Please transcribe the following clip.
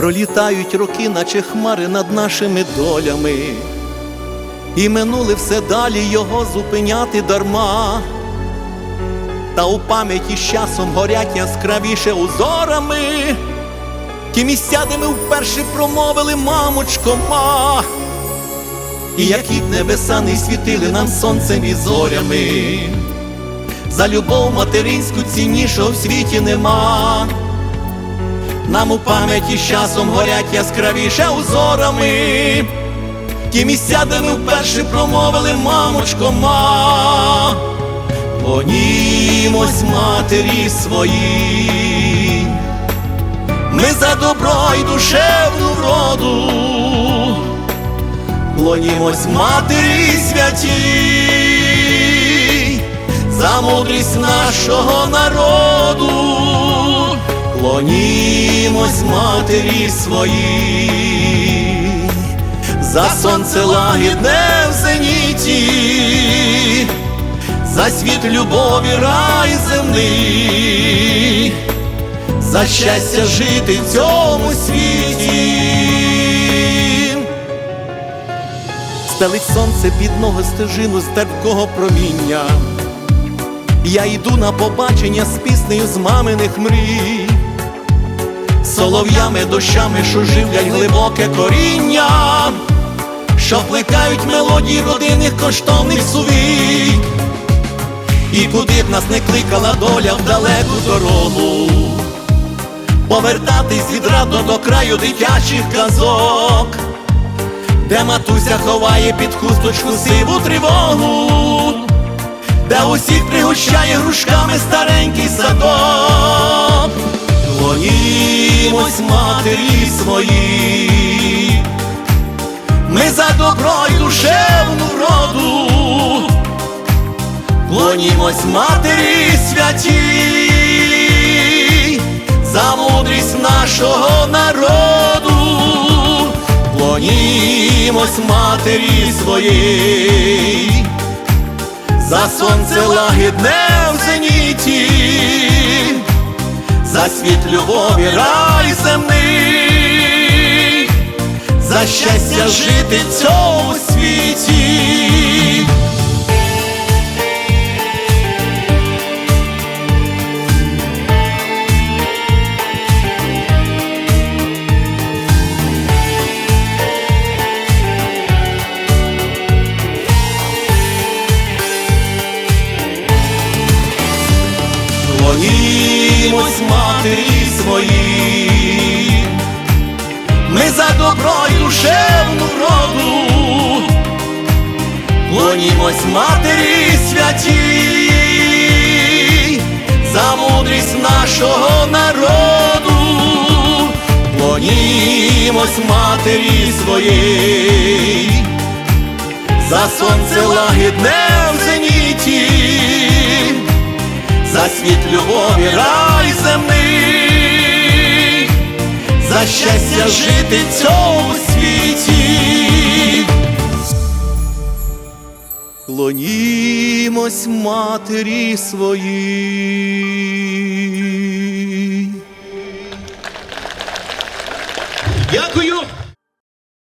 Пролітають роки, наче хмари над нашими долями, і минули все далі його зупиняти дарма. Та у пам'яті з часом горять яскравіше узорами, ті місця, де ми вперше промовили, мамочко, ма, і які б небеса не світили нам сонцем і зорями, за любов материнську ціннішого в світі нема. Нам у пам'яті з часом горять яскравіше узорами, ті місця, де ми вперше промовили, мамочко, ма, Клонімось матері свої, ми за добро й душевну вроду, клонімось матері святій, за мудрість нашого народу, клонімось матері свої, за сонце лагідне в зеніті за світ любові рай земний, за щастя жити в цьому світі. Стелить сонце під ноги стежину з терпкого проміння. Я йду на побачення з піснею з маминих мрій, солов'ями, дощами, що живлять глибоке коріння, що плекають мелодії родинних коштовних сувій. І куди б нас не кликала доля в далеку дорогу, повертатись відрадно до краю дитячих казок, де матуся ховає під хусточку сиву тривогу, де усіх пригощає грушками старенький садок, Клонімось матері свої, ми за добро й душевну вроду. Клонімось матері святій, за мудрість нашого народу, клонімось матері своїй, за сонце лагідне в зеніті, за світ любові рай земний, за щастя жити в цьому світі. Клонімось матері свої, ми за добро й вроду, клонімось матері святій, за мудрість нашого народу, клонімось матері своїй, за сонце лагідне в зеніті за світ любові рай земний, за щастя жити в цьому світі. Клонімось матері свої. Дякую.